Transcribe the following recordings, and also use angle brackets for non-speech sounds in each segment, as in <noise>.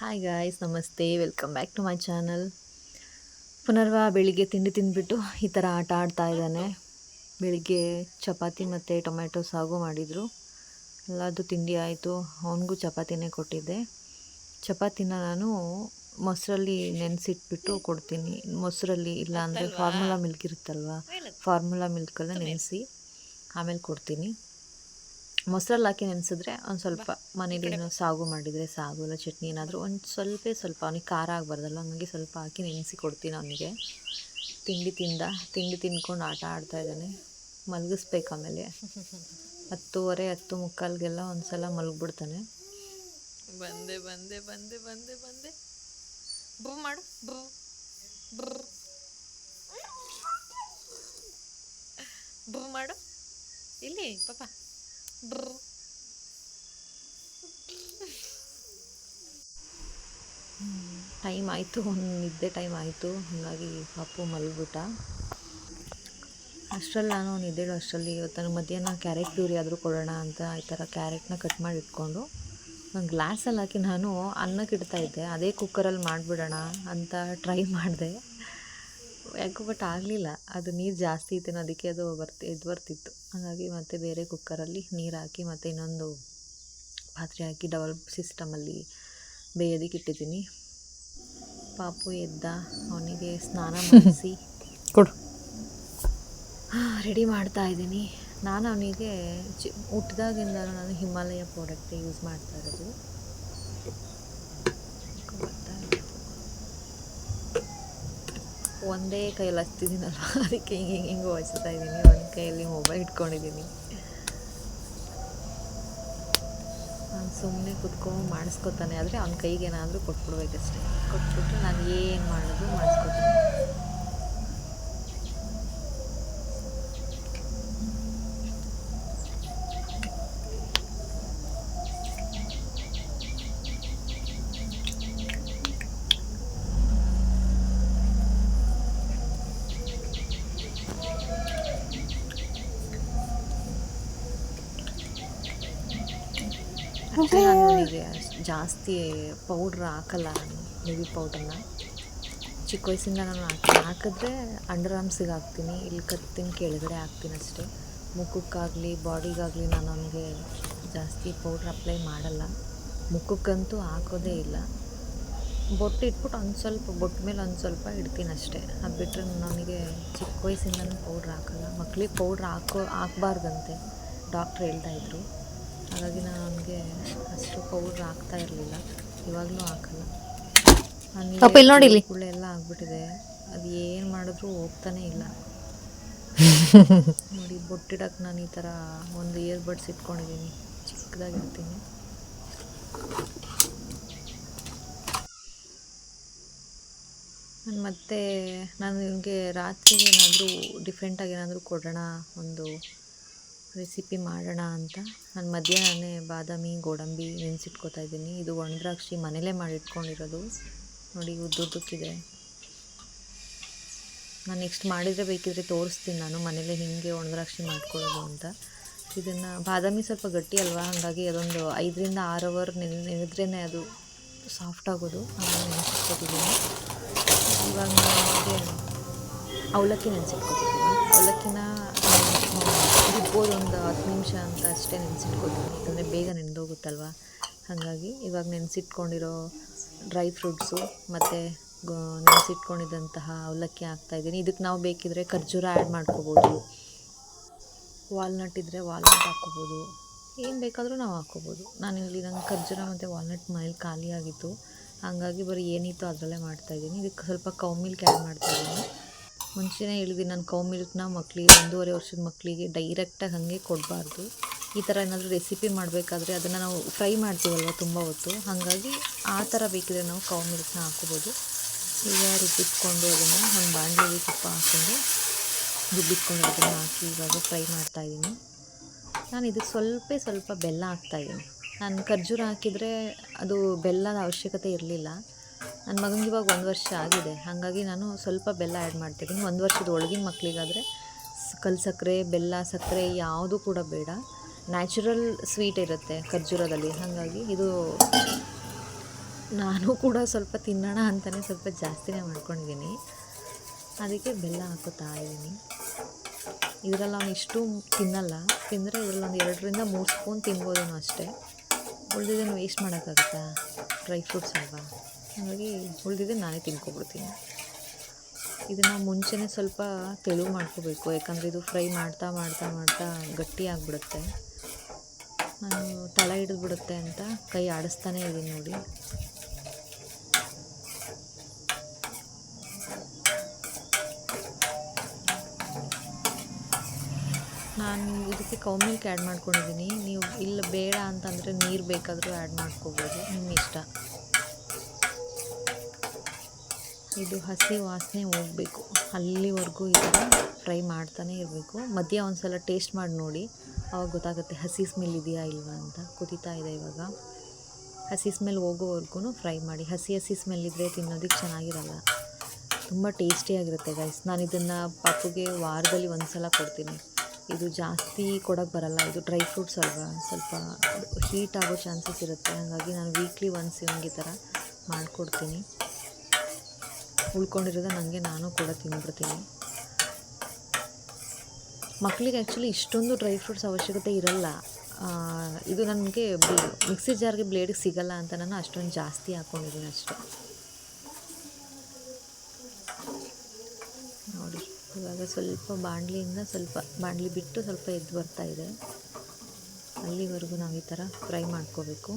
Hi guys ನಮಸ್ತೆ. Welcome back to my channel ಪುನರ್ವ ಬೆಳಿಗ್ಗೆ ತಿಂಡಿ ತಿಂದ್ಬಿಟ್ಟು ಈ ಥರ ಆಟ ಆಡ್ತಾ ಇದ್ದಾನೆ. ಬೆಳಿಗ್ಗೆ ಚಪಾತಿ ಮತ್ತು ಟೊಮೆಟೊ ಸಾಗು ಮಾಡಿದರು. ಎಲ್ಲದು ತಿಂಡಿ ಆಯಿತು. ಅವನಿಗೂ ಚಪಾತಿನೇ ಕೊಟ್ಟಿದ್ದೆ. ಚಪಾತಿನ ನಾನು ಮೊಸರಲ್ಲಿ ನೆನೆಸಿಟ್ಬಿಟ್ಟು ಕೊಡ್ತೀನಿ. ಮೊಸರಲ್ಲಿ ಇಲ್ಲ ಅಂದರೆ ಫಾರ್ಮುಲಾ ಮಿಲ್ಕ್ ಇರುತ್ತಲ್ವ? ಫಾರ್ಮುಲಾ ಮಿಲ್ಕಲ್ಲ ನೆನೆಸಿ ಆಮೇಲೆ ಕೊಡ್ತೀನಿ. ಮೊಸರಲ್ಲಿ ಹಾಕಿ ನೆನೆಸಿದ್ರೆ ಒಂದು ಸ್ವಲ್ಪ ಮನೇಲಿ ಏನೋ ಸಾಗು ಮಾಡಿದರೆ ಸಾಗು ಇಲ್ಲ ಚಟ್ನಿ ಏನಾದರೂ ಒಂದು ಸ್ವಲ್ಪ ಸ್ವಲ್ಪ ಅವನಿಗೆ ಖಾರ ಆಗಬಾರ್ದಲ್ಲ ಹಂಗಾಗಿ ಸ್ವಲ್ಪ ಹಾಕಿ ನೆನೆಸಿ ಕೊಡ್ತೀನಿ ಅವನಿಗೆ. ತಿಂಡಿ ತಿಂದ ತಿಂಡಿ ತಿಂದ್ಕೊಂಡು ಆಟ ಆಡ್ತಾ ಇದ್ದಾನೆ. ಮಲಗಿಸ್ಬೇಕು ಆಮೇಲೆ. ಹತ್ತುವರೆ ಹತ್ತು ಮುಕ್ಕಾಲ್ಗೆಲ್ಲ ಒಂದು ಸಲ ಮಲಗ್ಬಿಡ್ತಾನೆ. ಬಂದೆ ಬಂದೆ ಬಂದೆ ಬಂದೆ ಬಂದೆ. ಬ್ರೂ ಮಾಡು ಬ್ರೂ ಬ್ರೂ. ಬ್ರೂ ಮಾಡು. ಇಲ್ಲಿ ಪಾಪ ಟೈಮ್ ಆಯಿತು, ಒಂದು ನಿದ್ದೆ ಟೈಮ್ ಆಯಿತು. ಹಾಗಾಗಿ ಪಾಪು ಮಲಗ್ಬಿಟ್ಟ. ಅಷ್ಟರಲ್ಲಿ ನಾನು ನಿದ್ದೇಳು ಅಷ್ಟರಲ್ಲಿ ಇವತ್ತು ಮಧ್ಯಾಹ್ನ ಕ್ಯಾರೆಟ್ ಪ್ಯೂರಿ ಆದರೂ ಕೊಡೋಣ ಅಂತ ಈ ಥರ ಕ್ಯಾರೆಟ್ನ ಕಟ್ ಮಾಡಿ ಇಟ್ಕೊಂಡು ಗ್ಲಾಸಲ್ಲಿ ಹಾಕಿ ನಾನು ಅನ್ನಕ್ಕೆ ಇಡ್ತಾ ಇದ್ದೆ. ಅದೇ ಕುಕ್ಕರಲ್ಲಿ ಮಾಡಿಬಿಡೋಣ ಅಂತ ಟ್ರೈ ಮಾಡಿದೆ. ಯಾಕೋ ಬಟ್ ಆಗಲಿಲ್ಲ. ಅದು ನೀರು ಜಾಸ್ತಿ ಇತ್ತು ಅದಕ್ಕೆ ಅದು ಬರ್ತಿ ಇದು ಬರ್ತಿತ್ತು. ಹಾಗಾಗಿ ಮತ್ತೆ ಬೇರೆ ಕುಕ್ಕರಲ್ಲಿ ನೀರು ಹಾಕಿ ಮತ್ತು ಇನ್ನೊಂದು ಪಾತ್ರೆ ಹಾಕಿ ಡಬಲ್ ಸಿಸ್ಟಮಲ್ಲಿ ಬೇಯೋದಕ್ಕೆ ಇಟ್ಟಿದ್ದೀನಿ. ಪಾಪು ಎದ್ದ ಅವನಿಗೆ ಸ್ನಾನ ಮಾಡಿಸಿ. <laughs> ಕೊಡು. ರೆಡಿ ಮಾಡ್ತಾ ಇದ್ದೀನಿ. ನಾನು ಅವನಿಗೆ ಚಿ ಹುಟ್ಟಿದಾಗಿಂದ ನಾನು ಹಿಮಾಲಯ ಪ್ರಾಡಕ್ಟೇ ಯೂಸ್ ಮಾಡ್ತಾ ಇರೋದು ಬರ್ತಾ ಇದೆ. ಒಂದೇ <laughs> ಕೈಯಲ್ಲಿ ಹಚ್ತಿದ್ದೀನಲ್ವ ಅದಕ್ಕೆ ಹಿಂಗೆ ಹಿಂಗೆ ಹಿಂಗೆ ಹಚ್ತಾ ಇದ್ದೀನಿ. ಒಂದು ಕೈಯಲ್ಲಿ ಮೊಬೈಲ್ ಇಟ್ಕೊಂಡಿದ್ದೀನಿ. ನಾನು ಸುಮ್ಮನೆ ಕುತ್ಕೊಂಡು ಮಾಡಿಸ್ಕೊತಾನೆ. ಆದರೆ ಅವ್ನ ಕೈಗೆ ಏನಾದರೂ ಕೊಟ್ಬಿಡ್ಬೇಕಷ್ಟೆ. ಕೊಟ್ಬಿಟ್ಟು ನಾನು ಏನು ಮಾಡೋದು ಮಾಡಿಸ್ಕೊತೀನಿ. ಆ್ಯಕ್ಚುಲಿ ನಾನು ಅವನಿಗೆ ಜಾಸ್ತಿ ಪೌಡ್ರ್ ಹಾಕಲ್ಲ ನಾನು ಪೌಡ್ರನ್ನ. ಚಿಕ್ಕ ವಯಸ್ಸಿಂದ ನಾನು ಹಾಕಿ ಹಾಕಿದ್ರೆ ಅಂಡರ್ ಆರ್ಮ್ಸಿಗೆ ಹಾಕ್ತೀನಿ ಇಲ್ಲಿ ಕತ್ತಿನ ಕೆಳಗಡೆ ಹಾಕ್ತೀನಿ ಅಷ್ಟೇ. ಮುಖಕ್ಕಾಗಲಿ ಬಾಡಿಗಾಗಲಿ ನಾನು ಅವನಿಗೆ ಜಾಸ್ತಿ ಪೌಡ್ರ್ ಅಪ್ಲೈ ಮಾಡಲ್ಲ. ಮುಖಕ್ಕಂತೂ ಹಾಕೋದೇ ಇಲ್ಲ. ಬೊಟ್ಟು ಇಟ್ಬಿಟ್ಟು ಒಂದು ಸ್ವಲ್ಪ ಬೊಟ್ಟ ಮೇಲೆ ಒಂದು ಸ್ವಲ್ಪ ಇಡ್ತೀನಿ ಅಷ್ಟೇ. ಅದು ಬಿಟ್ಟರೆ ನನಗೆ ಚಿಕ್ಕ ವಯಸ್ಸಿಂದನೂ ಪೌಡ್ರ್ ಹಾಕಲ್ಲ. ಮಕ್ಳಿಗೆ ಪೌಡ್ರ್ ಹಾಕೋ ಹಾಕ್ಬಾರ್ದಂತೆ. ಡಾಕ್ಟ್ರ್ ಹೇಳ್ತಾ ಇದ್ರು. ಹಾಗಾಗಿ ನಾನು ಅವನಿಗೆ ಅಷ್ಟು ಪೌಡ್ರ್ ಹಾಕ್ತಾ ಇರಲಿಲ್ಲ. ಇವಾಗಲೂ ಹಾಕಲ್ಲ. ಪಾಪ ಇಲ್ಲಿ ನೋಡಿ ಇಲ್ಲಿ. ಎಲ್ಲ ಆಗ್ಬಿಟ್ಟಿದೆ. ಅದು ಏನು ಮಾಡಿದ್ರೂ ಹೋಗ್ತಾನೆ ಇಲ್ಲ. <laughs> ನೋಡಿ ಬೊಟ್ಟಿಡಕ್ಕೆ ನಾನು ಈ ಥರ ಒಂದು ಇಯರ್ ಬಡ್ಸ್ ಇಟ್ಕೊಂಡಿದ್ದೀನಿ ಚಿಕ್ಕದಾಗಿರ್ತೀನಿ. ನಾನು ಮತ್ತೆ ನಾನು ನಿಮಗೆ ರಾತ್ರಿಗೆ ಏನಾದರೂ ಡಿಫ್ರೆಂಟಾಗಿ ಏನಾದರೂ ಕೊಡೋಣ ಒಂದು ರೆಸಿಪಿ ಮಾಡೋಣ ಅಂತ. ನಾನು ಮಧ್ಯಾಹ್ನನೇ ಬಾದಾಮಿ, ಗೋಡಂಬಿ ನೆನೆಸಿಟ್ಕೋತಾ ಇದ್ದೀನಿ. ಇದು ಒಣದ್ರಾಕ್ಷಿ ಮನೇಲೇ ಮಾಡಿಟ್ಕೊಂಡಿರೋದು. ನೋಡಿ ಉದ್ದುದ್ದಕ್ಕಿದೆ ನಾನು ನೆಕ್ಸ್ಟ್ ಮಾಡಿದರೆ ಬೇಕಿದ್ರೆ ತೋರಿಸ್ತೀನಿ ನಾನು. ಮನೇಲೇ ಹಿಂಗೆ ಒಣದ್ರಾಕ್ಷಿ ಮಾಡ್ಕೊಳ್ಳೋದು ಅಂತ. ಇದನ್ನು ಬಾದಾಮಿ ಸ್ವಲ್ಪ ಗಟ್ಟಿ ಅಲ್ವಾ? ಹಾಗಾಗಿ ಅದೊಂದು ಐದರಿಂದ ಆರು ಅವರ್ ನೆನೆ ನೆನೆದ್ರೇ ಅದು ಸಾಫ್ಟ್ ಆಗೋದು. ನಾನು ನೆನೆಸಿಟ್ಕೊತಿದ್ದೀನಿ. ಇವಾಗ ನಾನು ಅವಲಕ್ಕಿ ನೆನೆಸಿಟ್ಕೊತಿದ್ದೀನಿ. ಅವಲಕ್ಕಿನ ರುಬ್ಬೋದು ಒಂದು ಹತ್ತು ನಿಮಿಷ ಅಂತ ಅಷ್ಟೇ ನೆನೆಸಿಟ್ಕೋತೀನಿ. ಯಾಕಂದರೆ ಬೇಗ ನೆನೆದೋಗುತ್ತಲ್ವ? ಹಾಗಾಗಿ ಇವಾಗ ನೆನೆಸಿಟ್ಕೊಂಡಿರೋ ಡ್ರೈ ಫ್ರೂಟ್ಸು ಮತ್ತು ನೆನೆಸಿಟ್ಕೊಂಡಿದ್ದಂತಹ ಅವಲಕ್ಕಿ ಹಾಕ್ತಾಯಿದ್ದೀನಿ ಇದಕ್ಕೆ ನಾವು ಬೇಕಿದ್ರೆ ಖರ್ಜೂರ ಆ್ಯಡ್ ಮಾಡ್ಕೋಬೋದು. ವಾಲ್ನಟ್ ಇದ್ದರೆ ವಾಲ್ನಟ್ ಹಾಕ್ಕೋಬೋದು. ಏನು ಬೇಕಾದರೂ ನಾವು ಹಾಕ್ಕೋಬೋದು. ಇಲ್ಲಿ ನಂಗೆ ಖರ್ಜೂರ ಮತ್ತು ವಾಲ್ನಟ್ ಮನೇಲಿ ಖಾಲಿಯಾಗಿತ್ತು. ಹಾಗಾಗಿ ಬರೀ ಏನಿತ್ತು ಅದರಲ್ಲೇ ಮಾಡ್ತಾಯಿದ್ದೀನಿ ಇದಕ್ಕೆ ಸ್ವಲ್ಪ ಕೌ ಮಿಲ್ಕ್ ಆ್ಯಡ್ ಮಾಡ್ತಾಯಿದ್ದೀನಿ ಮುಂಚೆನೇ ಹೇಳಿದ್ವಿ ನಾನು ಕೌ ಮಿಲ್ಕ್ನ ಮಕ್ಕಳಿಗೆ ಒಂದೂವರೆ ವರ್ಷದ ಮಕ್ಕಳಿಗೆ ಡೈರೆಕ್ಟಾಗಿ ಹಾಗೆ ಕೊಡಬಾರ್ದು. ಈ ಥರ ಏನಾದರೂ ರೆಸಿಪಿ ಮಾಡಬೇಕಾದ್ರೆ ಅದನ್ನು ನಾವು ಫ್ರೈ ಮಾಡ್ತೀವಲ್ವ ತುಂಬ ಹೊತ್ತು? ಹಾಗಾಗಿ ಆ ಥರ ಬೇಕಿದ್ರೆ ನಾವು ಕೌ ಮಿಲ್ಕ್ನ ಹಾಕೋಬೋದು. ಈಗ ರುಬ್ಬಿಟ್ಕೊಂಡು ಅದನ್ನು ಒಂದು ಬಾಣಲೆಗೆ ತುಪ್ಪ ಹಾಕ್ಕೊಂಡು ರುಬ್ಬಿಟ್ಕೊಂಡು ಅದನ್ನು ಹಾಕಿ ಇವಾಗ ಫ್ರೈ ಮಾಡ್ತಾಯಿದ್ದೀನಿ ನಾನು ಇದಕ್ಕೆ ಸ್ವಲ್ಪ ಸ್ವಲ್ಪ ಬೆಲ್ಲ ಹಾಕ್ತಾಯಿದ್ದೀನಿ ನಾನು ಖರ್ಜೂರ ಹಾಕಿದರೆ ಅದು ಬೆಲ್ಲದ ಅವಶ್ಯಕತೆ ಇರಲಿಲ್ಲ. ನನ್ನ ಮಗನಿಗೆ ಇವಾಗ ಒಂದು ವರ್ಷ ಆಗಿದೆ. ಹಾಗಾಗಿ ನಾನು ಸ್ವಲ್ಪ ಬೆಲ್ಲ ಆ್ಯಡ್ ಮಾಡ್ತಿದ್ದೀನಿ. ಒಂದು ವರ್ಷದ ಒಳಗಿನ ಮಕ್ಕಳಿಗಾದರೆ ಕಲ್ ಸಕ್ಕರೆ ಬೆಲ್ಲ ಸಕ್ಕರೆ ಯಾವುದೂ ಕೂಡ ಬೇಡ. ನ್ಯಾಚುರಲ್ ಸ್ವೀಟ್ ಇರುತ್ತೆ ಖರ್ಜೂರದಲ್ಲಿ. ಹಾಗಾಗಿ ಇದು ನಾನು ಕೂಡ ಸ್ವಲ್ಪ ತಿನ್ನೋಣ ಅಂತಲೇ ಸ್ವಲ್ಪ ಜಾಸ್ತಿನೇ ಮಾಡ್ಕೊಂಡಿದ್ದೀನಿ. ಅದಕ್ಕೆ ಬೆಲ್ಲ ಹಾಕೋತಾ ಇದ್ದೀನಿ. ಇದರಲ್ಲಿ ನಾನು ಇಷ್ಟು ತಿನ್ನಲ್ಲ. ತಿಂದರೆ ಇದರಲ್ಲಿ ಒಂದು ಎರಡರಿಂದ ಮೂರು ಸ್ಪೂನ್ ತಿನ್ಬೋದೇನೋ ಅಷ್ಟೇ. ಉಳಿದಿದ್ದೇನು ವೇಸ್ಟ್ ಮಾಡೋಕ್ಕಾಗುತ್ತಾ? ಡ್ರೈ ಫ್ರೂಟ್ಸ್ ಅಲ್ವಾ? ಹಾಗಾಗಿ ಉಳಿದಿದ್ದು ನಾನೇ ತಿನ್ಕೊಬಿಡ್ತೀನಿ. ಇದನ್ನು ಮುಂಚೆನೇ ಸ್ವಲ್ಪ ತೆಳು ಮಾಡ್ಕೋಬೇಕು. ಯಾಕಂದರೆ ಇದು ಫ್ರೈ ಮಾಡ್ತಾ ಮಾಡ್ತಾ ಮಾಡ್ತಾ ಗಟ್ಟಿ ಆಗಿಬಿಡುತ್ತೆ. ನಾನು ತಳ ಹಿಡಿದ್ಬಿಡುತ್ತೆ ಅಂತ ಕೈ ಆಡಿಸ್ತಾನೆ ಇದ್ದೀನಿ ನೋಡಿ. ನಾನು ಇದಕ್ಕೆ ಕೌ ಮಿಲ್ಕ್ ಆ್ಯಡ್ ಮಾಡ್ಕೊಂಡಿದ್ದೀನಿ. ನೀವು ಇಲ್ಲ ಬೇಡ ಅಂತಂದರೆ ನೀರು ಬೇಕಾದರೂ ಆ್ಯಡ್ ಮಾಡ್ಕೋಬೋದು. ನಿಮ್ಮ ಇಷ್ಟ ಇದು ಹಸಿ ವಾಸನೆ ಹೋಗಬೇಕು. ಅಲ್ಲಿವರೆಗೂ ಇದನ್ನು ಫ್ರೈ ಮಾಡ್ತಾನೆ ಇರಬೇಕು. ಮಧ್ಯ ಒಂದು ಸಲ ಟೇಸ್ಟ್ ಮಾಡಿ ನೋಡಿ. ಅವಾಗ ಗೊತ್ತಾಗುತ್ತೆ ಹಸಿ ಸ್ಮೆಲ್ ಇದೆಯಾ ಇಲ್ವಾ ಅಂತ. ಕುದೀತಾ ಇದೆ ಇವಾಗ. ಹಸಿ ಸ್ಮೆಲ್ ಹೋಗೋವರೆಗೂ ಫ್ರೈ ಮಾಡಿ. ಹಸಿ ಹಸಿ ಸ್ಮೆಲ್ ಇದ್ದರೆ ತಿನ್ನೋದಕ್ಕೆ ಚೆನ್ನಾಗಿರಲ್ಲ. ತುಂಬ ಟೇಸ್ಟಿಯಾಗಿರುತ್ತೆ ಗೈಸ್ ನಾನು ಇದನ್ನು ಪಾಪುಗೆ ವಾರದಲ್ಲಿ ಒಂದು ಸಲ ಕೊಡ್ತೀನಿ. ಇದು ಜಾಸ್ತಿ ಕೊಡೋಕ್ಕೆ ಬರಲ್ಲ. ಇದು ಡ್ರೈ ಫ್ರೂಟ್ಸ್ ಅಲ್ವಾ? ಸ್ವಲ್ಪ ಹೀಟ್ ಆಗೋ ಚಾನ್ಸಸ್ ಇರುತ್ತೆ. ಹಾಗಾಗಿ ನಾನು ವೀಕ್ಲಿ ಒನ್ಸ್ ಇವಂಗೆ ಈ ಥರ ಮಾಡಿಕೊಡ್ತೀನಿ. ಉಳ್ಕೊಂಡಿರೋದು ನನಗೆ ನಾನು ಕೂಡ ತಿಂದ್ಬಿಡ್ತೀನಿ ಮಕ್ಕಳಿಗೆ ಆ್ಯಕ್ಚುಲಿ ಇಷ್ಟೊಂದು ಡ್ರೈ ಫ್ರೂಟ್ಸ್ ಅವಶ್ಯಕತೆ ಇರಲ್ಲ. ಇದು ನನಗೆ ಮಿಕ್ಸಿ ಜಾರ್ಗೆ ಬ್ಲೇಡಿಗೆ ಸಿಗಲ್ಲ ಅಂತ ನಾನು ಅಷ್ಟೊಂದು ಜಾಸ್ತಿ ಹಾಕ್ಕೊಂಡಿದ್ದೀನಿ ಅಷ್ಟೇ. ನೋಡಿ, ಇವಾಗ ಸ್ವಲ್ಪ ಬಾಣಲಿಯಿಂದ ಸ್ವಲ್ಪ, ಬಾಣಲಿ ಬಿಟ್ಟು ಸ್ವಲ್ಪ ಎದ್ದು ಇದೆ. ಅಲ್ಲಿವರೆಗೂ ನಾವು ಈ ಥರ ಫ್ರೈ ಮಾಡ್ಕೋಬೇಕು.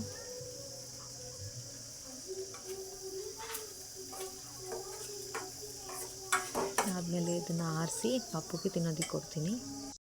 ಆದಮೇಲೆ ಇದನ್ನು ಆರಿಸಿ ಪಾಪುಗೆ ತಿನ್ನೋದಕ್ಕೆ ಕೊಡ್ತೀನಿ.